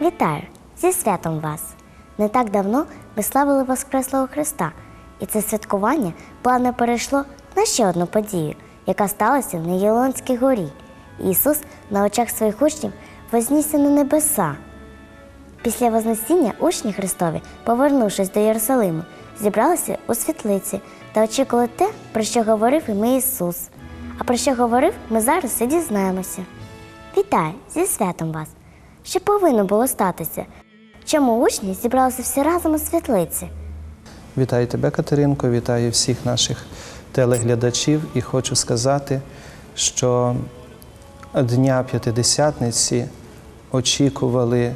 Вітаю зі святом вас! Не так давно ми славили Воскреслого Христа, і це святкування плавно перейшло на ще одну подію, яка сталася на Єлонській горі. Ісус на очах своїх учнів вознісся на небеса. Після Вознесіння учні Христові, повернувшись до Єрусалиму, зібралися у світлиці та очікували те, про що говорив їм Ісус. А про що говорив, ми зараз і дізнаємося. Вітаю зі святом вас! Що повинно було статися? Чому учні зібралися всі разом у світлиці? Вітаю тебе, Катеринко, вітаю всіх наших телеглядачів і хочу сказати, що Дня П'ятидесятниці очікували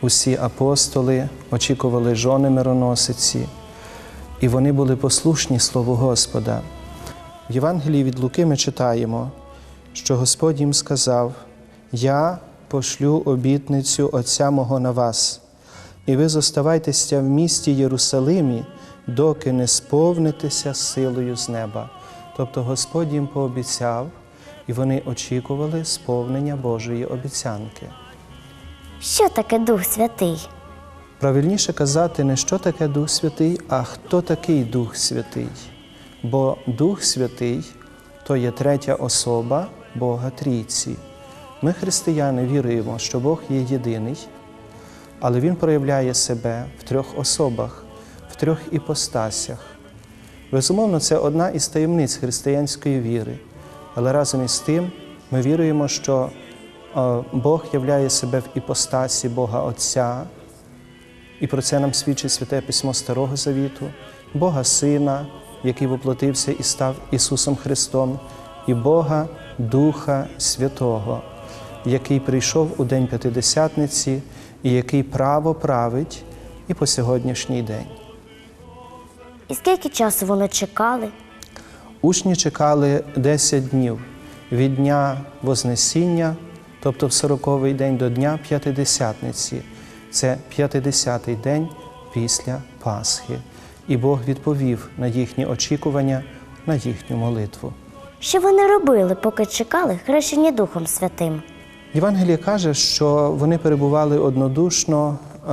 усі апостоли, очікували жони мироносиці, і вони були послушні Слову Господа. В Євангелії від Луки ми читаємо, що Господь їм сказав: Я пошлю обітницю Отця мого на вас, і ви зоставайтеся в місті Єрусалимі, доки не сповнитеся силою з неба. Тобто Господь їм пообіцяв, і вони очікували сповнення Божої обіцянки. Що таке Дух Святий? Правильніше казати не що таке Дух Святий, а хто такий Дух Святий. Бо Дух Святий то є третя особа Бога Трійці. Ми, християни, віруємо, що Бог є єдиний, але Він проявляє себе в трьох особах, в трьох іпостасях. Безумовно, це одна із таємниць християнської віри, але разом із тим ми віруємо, що е, Бог являє себе в іпостасі Бога Отця, і про це нам свідчить Святе Письмо Старого Завіту, Бога Сина, який воплотився і став Ісусом Христом, і Бога Духа Святого, який прийшов у День П'ятидесятниці і який право править і по сьогоднішній день. І скільки часу вони чекали? Учні чекали 10 днів від дня Вознесіння, тобто в 40-й день до Дня П'ятидесятниці. Це 50-й день після Пасхи. І Бог відповів на їхні очікування, на їхню молитву. Що вони робили, поки чекали хрещення Духом Святим? Євангеліє каже, що вони перебували однодушно е,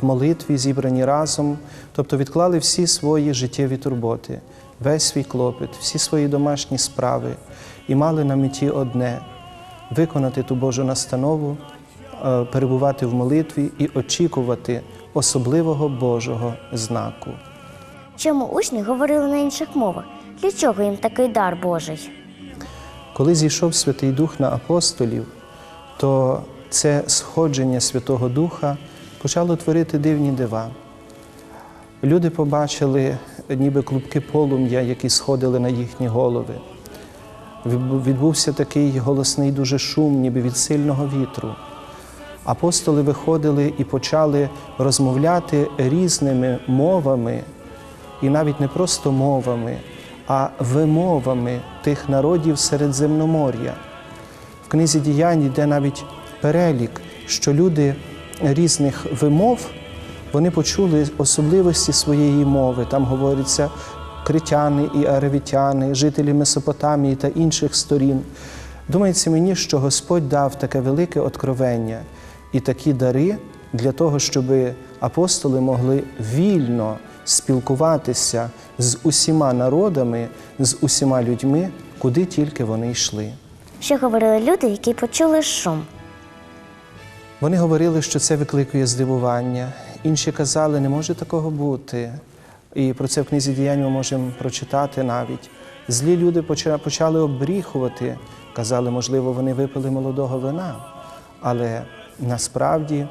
в молитві, зібрані разом, тобто відклали всі свої життєві турботи, весь свій клопіт, всі свої домашні справи і мали на меті одне виконати ту Божу настанову, е, перебувати в молитві і очікувати особливого Божого знаку. Чому учні говорили на інших мовах? Для чого їм такий дар Божий? Коли зійшов Святий Дух на апостолів, то це сходження Святого Духа почало творити дивні дива. Люди побачили ніби клубки полум'я, які сходили на їхні голови. Відбувся такий голосний дуже шум, ніби від сильного вітру. Апостоли виходили і почали розмовляти різними мовами, і навіть не просто мовами, а вимовами тих народів Середземномор'я. Книзі діянь йде навіть перелік, що люди різних вимов вони почули особливості своєї мови. Там говориться критяни і аравітяни, жителі Месопотамії та інших сторін. Думається мені, що Господь дав таке велике откровення і такі дари для того, щоб апостоли могли вільно спілкуватися з усіма народами, з усіма людьми, куди тільки вони йшли. Що говорили люди, які почули шум? Вони говорили, що це викликує здивування. Інші казали, не може такого бути. І про це в книзі діянь ми можемо прочитати навіть. Злі люди почали обріхувати, казали, можливо, вони випили молодого вина. Але насправді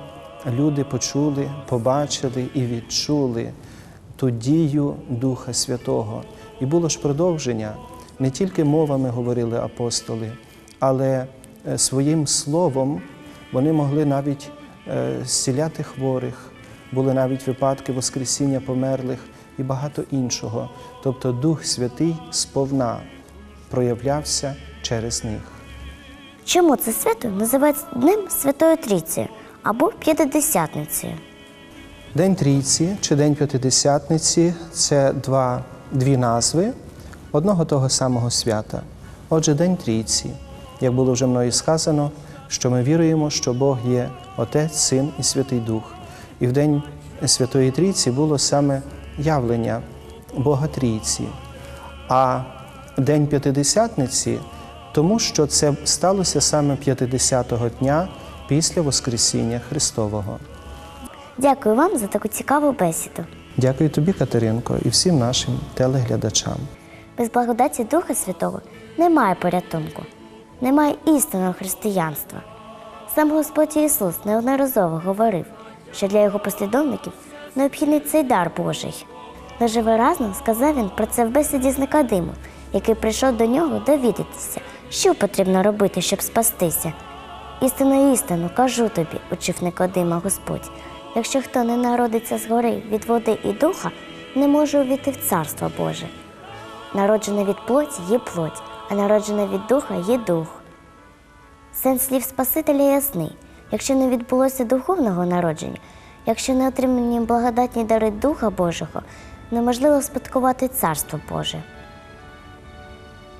люди почули, побачили і відчули ту дію Духа Святого. І було ж продовження. Не тільки мовами говорили апостоли, але е, своїм словом вони могли навіть е, зціляти хворих, були навіть випадки Воскресіння померлих і багато іншого. Тобто Дух Святий сповна проявлявся через них. Чому це свято називається Днем Святої Трійці або П'ятидесятницею? День Трійці чи День П'ятидесятниці це два, дві назви одного того самого свята. Отже, День Трійці, як було вже мною сказано, що ми віруємо, що Бог є Отець, Син і Святий Дух. І в День Святої Трійці було саме явлення Бога Трійці. А День П'ятидесятниці, тому що це сталося саме 50-го дня після Воскресіння Христового. Дякую вам за таку цікаву бесіду. Дякую тобі, Катеринко, і всім нашим телеглядачам. Без благодаті Духа Святого немає порятунку, немає істинного християнства. Сам Господь Ісус неодноразово говорив, що для його послідовників необхідний цей дар Божий. Дуже виразно сказав він про це в бесіді з Никодимом, який прийшов до нього довідатися, що потрібно робити, щоб спастися. Істину, істину, кажу тобі, учив Никодима Господь. Якщо хто не народиться згори від води і духа, не може увійти в Царство Боже. Народжене від плоті є плоть, а народжена від духа є дух. Сенс слів Спасителя ясний. Якщо не відбулося духовного народження, якщо не отримані благодатні дари Духа Божого, неможливо спадкувати Царство Боже.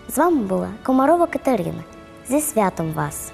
З вами була Комарова Катерина. Зі святом вас!